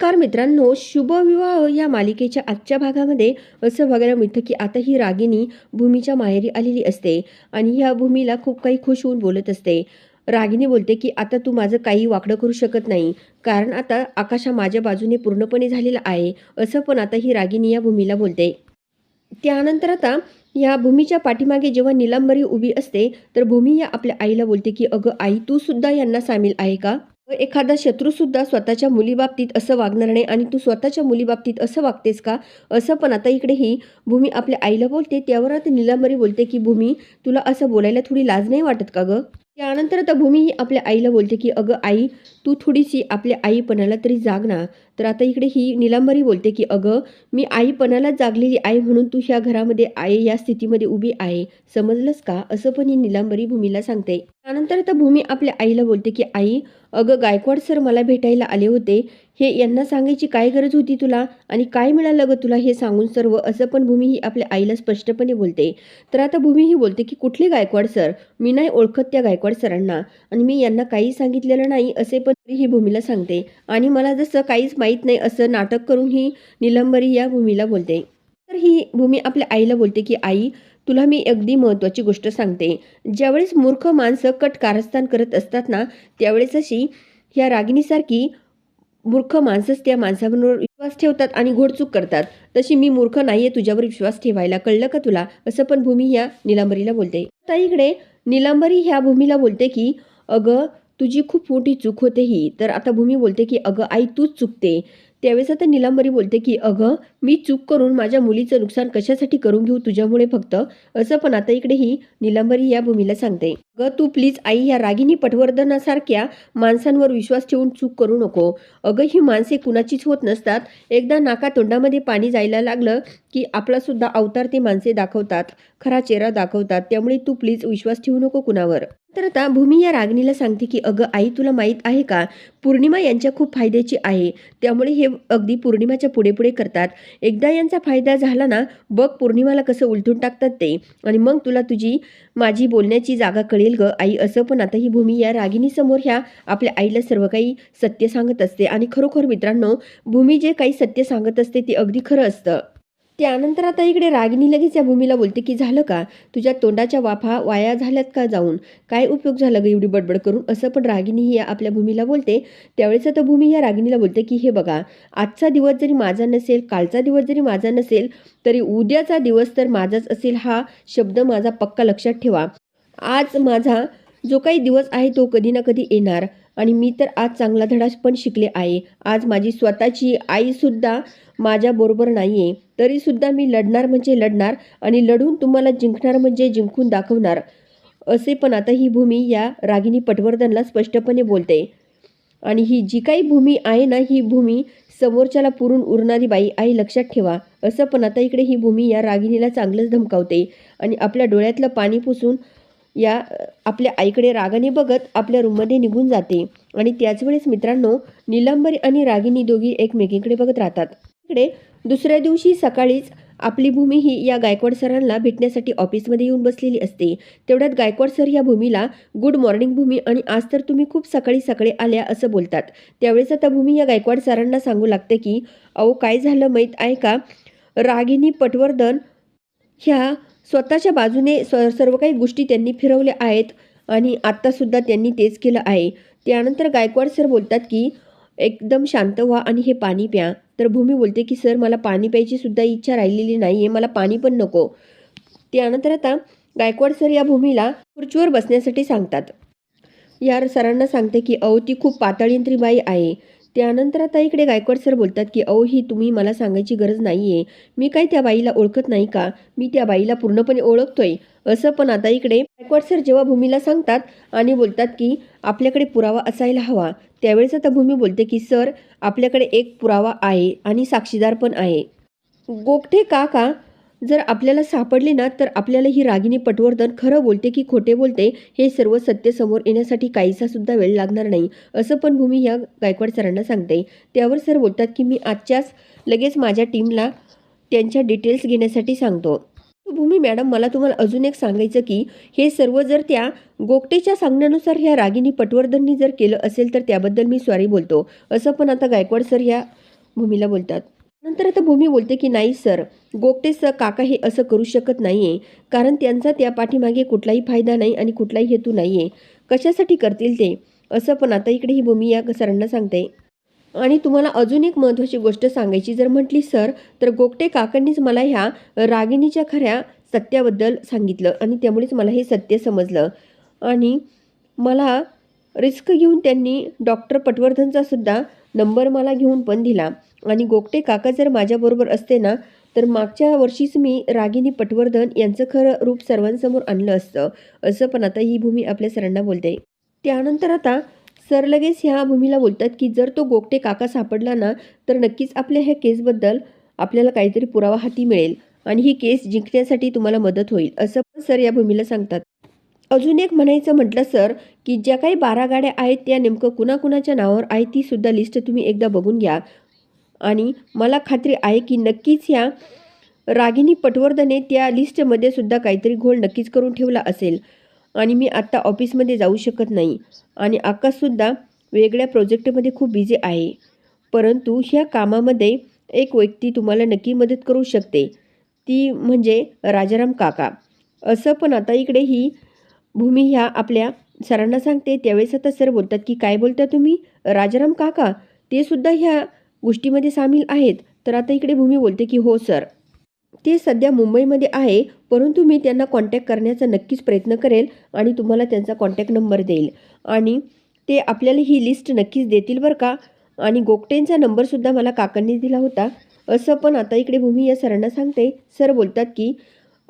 नमस्कार मित्रांनो शुभविवाह या मालिकेच्या आजच्या भागामध्ये असं बघायला मिळतं की आता ही रागिनी भूमीच्या माहेरी आलेली असते आणि ह्या भूमीला खूप काही खुश होऊन बोलत असते. रागिनी बोलते की आता तू माझं काही वाकडं करू शकत नाही. कारण आता आकाशा माझ्या बाजूने पूर्णपणे झालेला आहे असं पण आता ही रागिनी या भूमीला बोलते. त्यानंतर आता या भूमीच्या पाठीमागे जेव्हा निलांबरी उभी असते तर भूमी या आपल्या आईला बोलते की अगं आई तू सुद्धा यांना सामील आहे का? एखादा शत्रूसुद्धा स्वतःच्या मुलीबाबतीत असं वागणार नाही आणि तू स्वतःच्या मुलीबाबतीत असं वागतेस का? असं पण आता इकडे ही भूमी आपल्या आईला बोलते. त्यावर आता निलांबरी बोलते की भूमी तुला असं बोलायला थोडी लाज नाही वाटत का गं? त्यानंतर आता भूमी ही आपल्या आईला बोलते की अगं आई तू थोडीशी आपल्या आईपणाला तरी जाग ना. तर आता इकडे ही निलांबरी बोलते की अगं मी आईपणाला जागलेली आई म्हणून तू ह्या घरामध्ये आई या स्थितीमध्ये उभी आहे. समजलंस का? असं पण ही निलांबरी भूमीला सांगते. त्यानंतर आता भूमी आपल्या आईला बोलते की आई अगं गायकवाड सर मला भेटायला आले होते. हे यांना सांगायची काय गरज होती तुला? आणि काय मिळालं गं तुला हे सांगून सर्व? असं पण भूमी ही आपल्या आईला स्पष्टपणे बोलते. तर आता भूमी ही बोलते की कुठले गायकवाड सर? मी नाही ओळखत त्या गायकवाड सरांना. आणि मी यांना काही सांगितलेलं नाही असे पण ही भूमीला सांगते. आणि मला जसं काहीच माहीत नाही असं नाटक करून ही निलंबरी या भूमीला बोलते. तर ही भूमी आपल्या आईला बोलते की आई तुला मी अगदी महत्त्वाची गोष्ट सांगते. ज्यावेळेस मूर्ख माणसं कट कारस्थान करत असतात ना त्यावेळेस अशी ह्या रागिणीसारखी मूर्ख माणसंच त्या माणसावर विश्वास ठेवतात आणि घोडचूक करतात. तशी मी मूर्ख नाहीये तुझ्यावर विश्वास ठेवायला कळलं का तुला? असं पण भूमी या निलांबरीला बोलते. आता इकडे निलांबरी ह्या भूमीला बोलते की अगं तुझी खूप मोठी चूक होते ही. तर आता भूमी बोलते की अगं आई तूच चुकते. त्यावेळेस आता निलांबरी बोलते की अगं मी चूक करून माझ्या मुलीचं नुकसान कशासाठी करून घेऊ तुझ्यामुळे फक्त? असं पण आता इकडे ही निलांबरी या भूमीला सांगते. अगं तू प्लीज आई या रागिनी पटवर्धनासारख्या माणसांवर विश्वास ठेवून चूक करू नको. अगं ही माणसे कुणाचीच होत नसतात. एकदा नाका तोंडामध्ये पाणी जायला लागलं की आपला सुद्धा अवतार ते माणसे दाखवतात. खरा चेहरा दाखवतात. त्यामुळे तू प्लीज विश्वास ठेवू नको कुणावर. तर आता भूमी या रागिणीला सांगते की अगं आई तुला माहीत आहे का? पौर्णिमा यांच्या खूप फायद्याची आहे. त्यामुळे हे अगदी पौर्णिमाच्या पुढे पुढे करतात. एकदा यांचा फायदा झाला ना बघ पौर्णिमाला कसं उलटून टाकतात ते. आणि मग तुला तुझी माझी बोलण्याची जागा कळेल ग. आई असं पण आता ही भूमी या रागिणीसमोर ह्या आपल्या आईला सर्व काही सत्य सांगत असते. आणि खरोखर मित्रांनो भूमी जे काही सत्य सांगत असते ते अगदी खरं असतं. त्यानंतर आता इकडे रागिनी लगेच या भूमीला बोलते की झालं का? तुझ्या तोंडाच्या वाफा वाया झाल्यात का जाऊन? काय उपयोग झाला ग एवढी बडबड करून? असं पण रागिनी ही या आपल्या भूमीला बोलते. त्यावेळेस आता भूमी या रागिनीला बोलते की हे बघा आजचा दिवस जरी माझा नसेल कालचा दिवस जरी माझा नसेल तरी उद्याचा दिवस तर माझाच असेल हा शब्द माझा पक्का लक्षात ठेवा. आज माझा जो काही दिवस आहे तो कधी ना कधी येणार. आणि मी तर आज चांगला धडा पण शिकले आहे. आज माझी स्वतःची आईसुद्धा माझ्याबरोबर नाही आहे तरीसुद्धा मी लढणार म्हणजे लढणार आणि लढून तुम्हाला जिंकणार म्हणजे जिंकून दाखवणार असे पण आता ही भूमी या रागिनी पटवर्धनला स्पष्टपणे बोलते. आणि ही जी काही भूमी आहे ना ही भूमी समोरच्याला पुरून उरणारी बाई आई लक्षात ठेवा. असं पण आता इकडे ही भूमी या रागिणीला चांगलंच धमकावते आणि आपल्या डोळ्यातलं पाणी पुसून या आपल्या आईकडे रागाने बघत आपल्या रूममध्ये निघून जाते. आणि त्याचवेळेस मित्रांनो निलंबरी आणि रागिनी दोघी एकमेकींकडे बघत राहतात. इकडे दुसऱ्या दिवशी सकाळीच आपली भूमी ही या गायकवाड सरांना भेटण्यासाठी ऑफिसमध्ये येऊन बसलेली असते. तेवढ्यात गायकवाड सर या भूमीला गुड मॉर्निंग भूमी आणि आज तर तुम्ही खूप सकाळी सकाळी आल्या असं बोलतात. त्यावेळेस आता भूमी या गायकवाड सरांना सांगू लागते की अहो काय झालं माहीत आहे का? रागिनी पटवर्धन ह्या स्वतःच्या बाजूने स सर्व काही गोष्टी त्यांनी फिरवल्या आहेत आणि आत्तासुद्धा त्यांनी तेच केलं आहे. त्यानंतर गायकवाड सर बोलतात की एकदम शांत व्हा आणि हे पाणी प्या. तर भूमी बोलते की सर मला पाणी प्यायची सुद्धा इच्छा राहिलेली नाही आहे मला पाणी पण नको. त्यानंतर आता गायकवाड सर या भूमीला खुर्चीवर बसण्यासाठी सांगतात. या सरांना सांगते की अहो ती खूप पातळींत्री बाई आहे. त्यानंतर आता इकडे गायकवाड सर बोलतात की अहो ही तुम्ही मला सांगायची गरज नाही आहे मी काय त्या बाईला ओळखत नाही का? मी त्या बाईला पूर्णपणे ओळखतोय. असं पण आता इकडे गायकवाड सर जेव्हा भूमीला सांगतात आणि बोलतात की आपल्याकडे पुरावा असायला हवा. त्यावेळेस आता भूमी बोलते की सर आपल्याकडे एक पुरावा आहे आणि साक्षीदार पण आहे. गोगठे काका जर आपल्याला सापडले ना तर आपल्याला ही रागिनी पटवर्धन खरं बोलते की खोटे बोलते हे सर्व सत्य समोर येण्यासाठी काहीसा सुद्धा वेळ लागणार नाही असं पण भूमी या गायकवाड सरांना सांगते. त्यावर सर बोलतात की मी आजच्याच लगेच माझ्या टीमला त्यांच्या डिटेल्स घेण्यासाठी सांगतो. भूमी मॅडम मला तुम्हाला अजून एक सांगायचं की हे सर्व जर त्या गोगटेच्या सांगण्यानुसार ह्या रागिनी पटवर्धननी जर केलं असेल तर त्याबद्दल मी सॉरी बोलतो असं पण आता गायकवाड सर ह्या भूमीला बोलतात. नंतर आता भूमी बोलते की नाही सर. गोगटे सर काका हे असं करू शकत नाही आहे कारण त्यांचा त्या पाठीमागे कुठलाही फायदा नाही आणि कुठलाही हेतू नाही आहे कशासाठी करतील ते? असं पण आता इकडे ही भूमी या सरांना सांगते. आणि तुम्हाला अजून एक महत्त्वाची गोष्ट सांगायची. जर म्हटली सर तर गोगटे काकांनीच मला ह्या रागिणीच्या खऱ्या सत्याबद्दल सांगितलं आणि त्यामुळेच मला हे सत्य समजलं. आणि मला रिस्क घेऊन त्यांनी डॉक्टर पटवर्धनचासुद्धा नंबर मला घेऊन पण दिला. आणि गोगटे काका जर माझ्याबरोबर असते ना तर मागच्या वर्षीच मी रागिनी पटवर्धन यांचं खरं रूप सर्वांसमोर आणलं असतं. असं पण आता ही भूमी आपल्या सरांना बोलते. त्यानंतर आता सर लगेच ह्या भूमीला बोलतात की जर तो गोगटे काका सापडला ना तर नक्कीच आपल्या ह्या केसबद्दल आपल्याला काहीतरी पुरावा हाती मिळेल. आणि ही केस जिंकण्यासाठी तुम्हाला मदत होईल असं पण सर या भूमीला सांगतात. अजून एक म्हणायचं म्हटलं सर की ज्या काही बारा गाड्या आहेत त्या नेमकं कुणाकुणाच्या नावावर आहे तीसुद्धा लिस्ट तुम्ही एकदा बघून घ्या. आणि मला खात्री आहे की नक्कीच ह्या रागिनी पटवर्धने त्या लिस्टमध्ये सुद्धा काहीतरी घोळ नक्कीच करून ठेवला असेल. आणि मी आत्ता ऑफिसमध्ये जाऊ शकत नाही. आणि आकाशसुद्धा वेगळ्या प्रोजेक्टमध्ये खूप बिझी आहे. परंतु ह्या कामामध्ये एक व्यक्ती तुम्हाला नक्की मदत करू शकते. ती म्हणजे राजाराम काका. असं पण आता इकडे ही भूमी ह्या आपल्या सरांना सांगते त्यावेळेस आता सर बोलतात की काय बोलता तुम्ही? राजाराम काका ते सुद्धा ह्या गोष्टीमध्ये सामील आहेत. तर आता इकडे भूमी बोलते की हो सर. ते सध्या मुंबईमध्ये आहे परंतु मी त्यांना कॉन्टॅक्ट करण्याचा नक्कीच प्रयत्न करेल आणि तुम्हाला त्यांचा कॉन्टॅक्ट नंबर देईल. आणि ते आपल्याला ही लिस्ट नक्कीच देतील बरं का? आणि गोगटेंचा नंबरसुद्धा मला काकांनी दिला होता. असं पण आता इकडे भूमी या सरांना सांगते. सर बोलतात की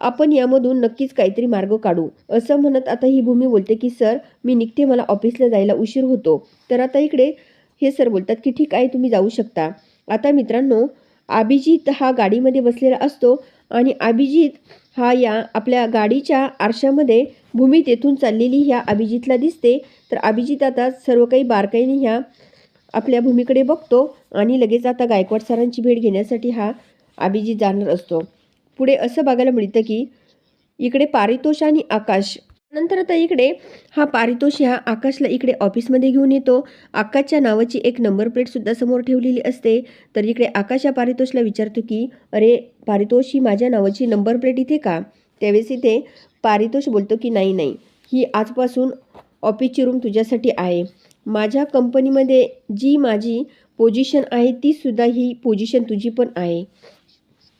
आपण यामधून नक्कीच काहीतरी मार्ग काढू. असं म्हणत आता ही भूमी बोलते की सर मी निघते. मला ऑफिसला जायला उशीर होतो. तर आता इकडे हे सर बोलतात की ठीक आहे तुम्ही जाऊ शकता. आता मित्रांनो अभिजित हा गाडीमध्ये बसलेला असतो आणि अभिजित हा या आपल्या गाडीच्या आरशामध्ये भूमी तेथून चाललेली ह्या अभिजितला दिसते. तर अभिजित आता सर्व काही बारकाईने ह्या आपल्या भूमीकडे बघतो आणि लगेच आता गायकवाड सरांची भेट घेण्यासाठी हा अभिजित जाणार असतो. पुढे असं बघायला मिळतं की इकडे पारितोष आणि आकाश. नंतर आता इकडे हा पारितोष ह्या आकाशला इकडे ऑफिसमध्ये घेऊन येतो. आकाशच्या नावाची एक नंबर प्लेटसुद्धा समोर ठेवलेली असते. तर इकडे आकाश या पारितोषला विचारतो की अरे पारितोष ही माझ्या नावाची नंबर प्लेट इथे का? त्यावेळेस इथे पारितोष बोलतो की नाही नाही. ही आजपासून ऑफिसची रूम तुझ्यासाठी आहे. माझ्या कंपनीमध्ये जी माझी पोझिशन आहे तीसुद्धा ही पोझिशन तुझी पण आहे.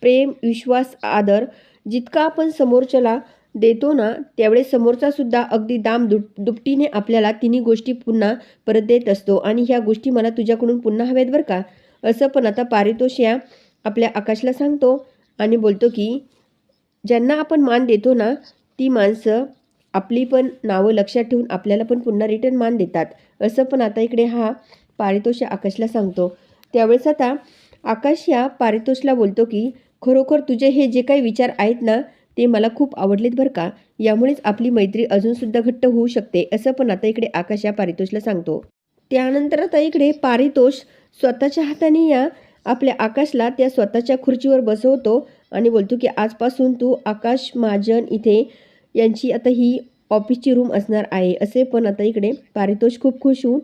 प्रेम विश्वास आदर जितका आपण समोरच्याला देतो ना त्यावेळेस समोरचा सुद्धा अगदी दाम दुप दुपटीने आपल्याला तिन्ही गोष्टी पुन्हा परत देत असतो. आणि ह्या गोष्टी मला तुझ्याकडून पुन्हा हव्यात बरं का? असं पण आता पारितोष या आपल्या आकाशला सांगतो आणि बोलतो की ज्यांना आपण मान देतो ना ती माणसं आपली पण नावं लक्षात ठेवून आपल्याला पण पुन्हा रिटर्न मान देतात. असं पण आता इकडे हा पारितोष या आकाशला सांगतो. त्यावेळेस आता आकाश या पारितोषला बोलतो की खरोखर तुझे हे जे काही विचार आहेत ना ते मला खूप आवडलेत बरं का. यामुळेच आपली मैत्री अजूनसुद्धा घट्ट होऊ शकते असं पण आता इकडे आकाश या पारितोषला सांगतो. त्यानंतर आता इकडे पारितोष स्वतःच्या हाताने या आपल्या आकाशला त्या स्वतःच्या खुर्चीवर बसवतो आणि बोलतो की आजपासून तू आकाश महाजन इथे यांची आता ही ऑफिसची रूम असणार आहे. असे पण आता इकडे पारितोष खूप खुश होऊन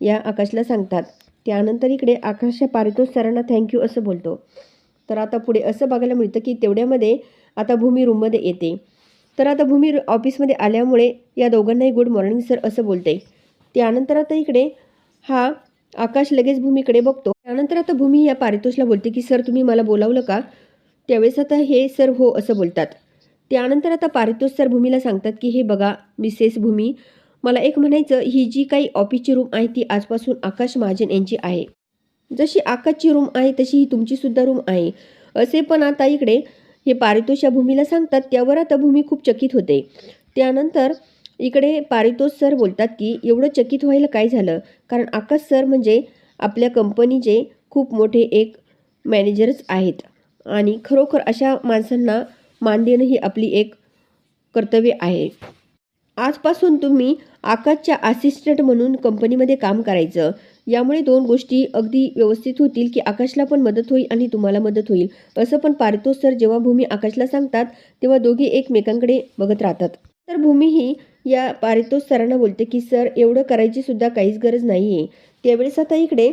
या आकाशला सांगतात. त्यानंतर इकडे आकाश या पारितोष सरांना थँक्यू असं बोलतो. तर आता पुढे असं बघायला मिळतं की तेवढ्यामध्ये आता भूमी रूममध्ये येते. तर आता भूमी ऑफिसमध्ये आल्यामुळे या दोघांनाही गुड मॉर्निंग सर असं बोलते त्यानंतर आता इकडे हा आकाश लगेच भूमीकडे बघतो. त्यानंतर आता भूमी या पारितोषला बोलते की सर तुम्ही मला बोलावलं का? त्यावेळेस आता हे सर हो असं बोलतात. त्यानंतर आता पारितोष सर भूमीला सांगतात की हे बघा मिसेस भूमी मला एक म्हणायचं ही जी काही ऑफिसची रूम आहे ती आजपासून आकाश महाजन यांची आहे. जशी आकाशची रूम आहे तशी ही तुमची सुद्धा रूम आहे. असे पण आता इकडे हे पारितोष या भूमीला सांगतात त्यावर आता भूमी खूप चकित होते. त्यानंतर इकडे पारितोष सर बोलतात की एवढं चकित व्हायला काय झालं? कारण आकाश सर म्हणजे आपल्या कंपनीचे खूप मोठे एक मॅनेजरच आहेत. आणि खरोखर अशा माणसांना मान देणं ही आपली एक कर्तव्य आहे. आजपासून तुम्ही आकाशच्या असिस्टंट म्हणून कंपनीमध्ये काम करायचं. यामुळे दोन गोष्टी अगदी व्यवस्थित होतील की आकाशला पण मदत होईल आणि तुम्हाला मदत होईल. असं पण पारितोष सर जेव्हा भूमी आकाशला सांगतात तेव्हा दोघे एकमेकांकडे बघत राहतात. तर भूमी ही या पारितोष सरांना बोलते की सर एवढं करायची सुद्धा काहीच गरज नाही आहे त्यावेळेस आता इकडे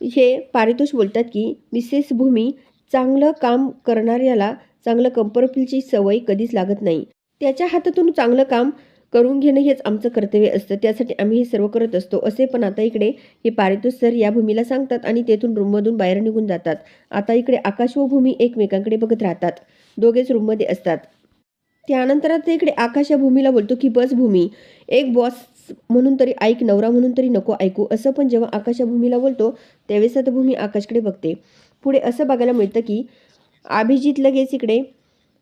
हे पारितोष बोलतात की मिसेस भूमी चांगलं काम करणाऱ्याला चांगलं कंपरफिलची सवय कधीच लागत नाही. त्याच्या हातातून चांगलं काम करून घेणं हेच आमचं कर्तव्य असतं. त्यासाठी आम्ही हे सर्व करत असतो. असे पण आता इकडे हे पारितोष सर या भूमीला सांगतात आणि तेथून रूममधून बाहेर निघून जातात. आता इकडे आकाश व भूमी एकमेकांकडे बघत राहतात. दोघेच रूममध्ये असतात. त्यानंतर आता इकडे आकाश या भूमीला बोलतो की बस भूमी एक बॉस म्हणून तरी ऐक नवरा म्हणून तरी नको ऐकू. असं पण जेव्हा आकाश या भूमीला बोलतो त्यावेळेस आता भूमी आकाशकडे बघते. पुढे असं बघायला मिळतं की अभिजित लगेच इकडे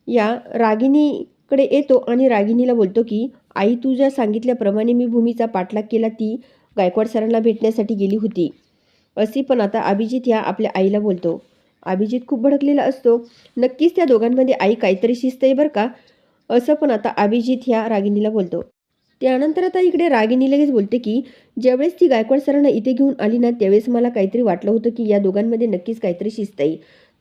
या रागिनीकडे येतो आणि रागिनीला बोलतो की आई तुझ्या सांगितल्याप्रमाणे मी भूमीचा पाठलाग केला ती गायकवाड सरांना भेटण्यासाठी गेली होती. अशी पण आता अभिजित ह्या आपल्या आईला बोलतो. अभिजित खूप भडकलेला असतो. नक्कीच त्या दोघांमध्ये आई काहीतरी शिस्त आहे बरं का? असं पण आता अभिजित ह्या रागिणीला बोलतो. त्यानंतर आता इकडे रागिणी लगेच बोलते की ज्यावेळेस ती गायकवाड सरांना इथे घेऊन आली ना त्यावेळेस मला काहीतरी वाटलं होतं की या दोघांमध्ये नक्कीच काहीतरी शिस्त आहे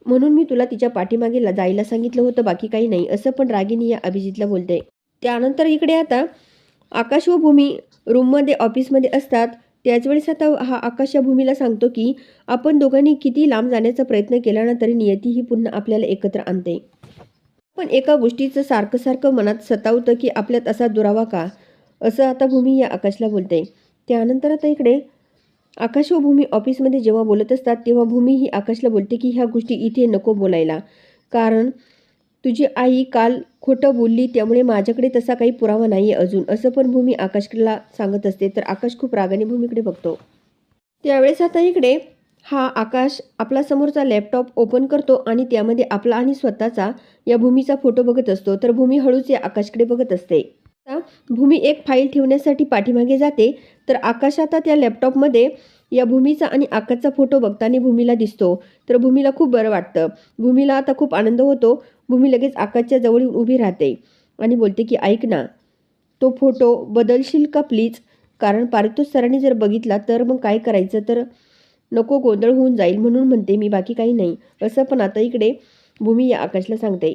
म्हणून मी तुला तिच्या पाठीमागे जायला सांगितलं होतं बाकी काही नाही असं पण रागिनी या अभिजितला बोलते. त्यानंतर इकडे आता आकाश व भूमी रूममध्ये ऑफिसमध्ये असतात. त्याचवेळेस आता हा आकाश या भूमीला सांगतो की आपण दोघांनी किती लांब जाण्याचा प्रयत्न केला ना तरी नियती ही पुन्हा आपल्याला एकत्र आणते. पण एका गोष्टीचं सारखं सारखं मनात सतावतं की आपल्यात असा दुरावा का? असं आता भूमी या आकाशला बोलते. त्यानंतर आता इकडे आकाश व भूमी ऑफिसमध्ये जेव्हा बोलत असतात तेव्हा भूमी ही आकाशला बोलते की ह्या गोष्टी इथे नको बोलायला. कारण तुझी आई काल खोटं बोलली त्यामुळे माझ्याकडे तसा काही पुरावा नाही आहे अजून. असं पण भूमी आकाशला सांगत असते तर आकाश खूप रागाने भूमीकडे बघतो. त्यावेळेस आता इकडे हा आकाश आपला समोरचा लॅपटॉप ओपन करतो आणि त्यामध्ये आपला आणि स्वतःचा या भूमीचा फोटो बघत असतो. तर भूमी हळूच या आकाशकडे बघत असते. भूमी एक फाईल ठेवण्यासाठी पाठीमागे जाते तर आकाश आता त्या लॅपटॉपमध्ये या भूमीचा आणि आकाशचा फोटो बघताना भूमीला दिसतो. तर भूमीला खूप बरं वाटतं. भूमीला आता खूप आनंद होतो. भूमी लगेच आकाशच्या जवळ उभी राहते आणि बोलते की ऐक ना तो फोटो बदलशील का प्लीज? कारण पारितोष सरांनी जर बघितला तर मग काय करायचं? तर नको गोंधळ होऊन जाईल म्हणून म्हणते मी बाकी काही नाही. असं पण आता इकडे भूमी या आकाशला सांगते.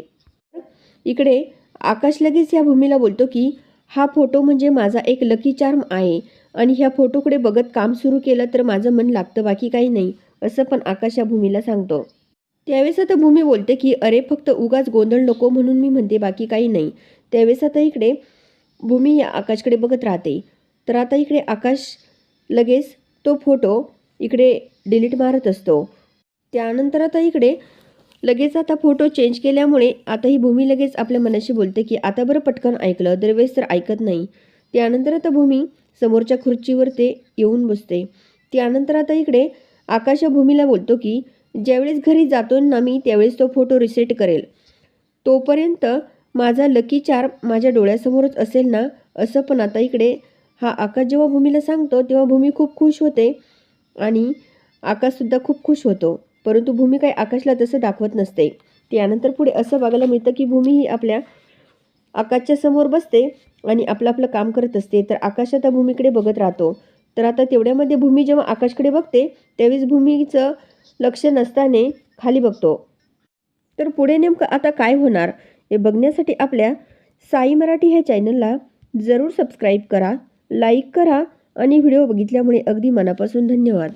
इकडे आकाश लगेच या भूमीला बोलतो की हा फोटो म्हणजे माझा एक लकी चार्म आहे आणि ह्या फोटोकडे बघत काम सुरू केलं तर माझं मन लागतं बाकी काही नाही. असं पण आकाश या भूमीला सांगतो. त्यावेळेस आता भूमी बोलते की अरे फक्त उगाच गोंधळ नको म्हणून मी म्हणते बाकी काही नाही. त्यावेळेस आता इकडे भूमी या आकाशकडे बघत राहते. तर आता इकडे आकाश लगेच तो फोटो इकडे डिलीट मारत असतो. त्यानंतर आता इकडे लगेच आता फोटो चेंज केल्यामुळे आता ही भूमी लगेच आपल्या मनाशी बोलते की आता बरं पटकन ऐकलं दरवेळेस तर ऐकत नाही. त्यानंतर आता भूमी समोरच्या खुर्चीवर ते येऊन बसते. त्यानंतर आता इकडे आकाश या भूमीला बोलतो की ज्यावेळेस घरी जातो ना मी त्यावेळेस तो फोटो रिसेट करेल. तोपर्यंत माझा लकी चार माझ्या डोळ्यासमोरच असेल ना असं पण आता इकडे हा आकाश जेव्हा भूमीला सांगतो तेव्हा भूमी खूप खुश होते आणि आकाशसुद्धा खूप खुश होतो. परंतु भूमी काही आकाशला तसं दाखवत नसते. त्यानंतर पुढे असं बघायला मिळतं की भूमी ही आपल्या आकाशच्या समोर बसते आणि आपलं आपलं काम करत असते. तर आकाश आता भूमीकडे बघत राहतो. तर आता तेवढ्यामध्ये भूमी जेव्हा आकाशकडे बघते त्यावेळेस भूमीचं लक्ष नसताने खाली बघतो. तर पुढे नेमकं आता काय होणार हे बघण्यासाठी आपल्या साई मराठी ह्या चॅनलला जरूर सबस्क्राईब करा लाईक करा आणि व्हिडिओ बघितल्यामुळे अगदी मनापासून धन्यवाद.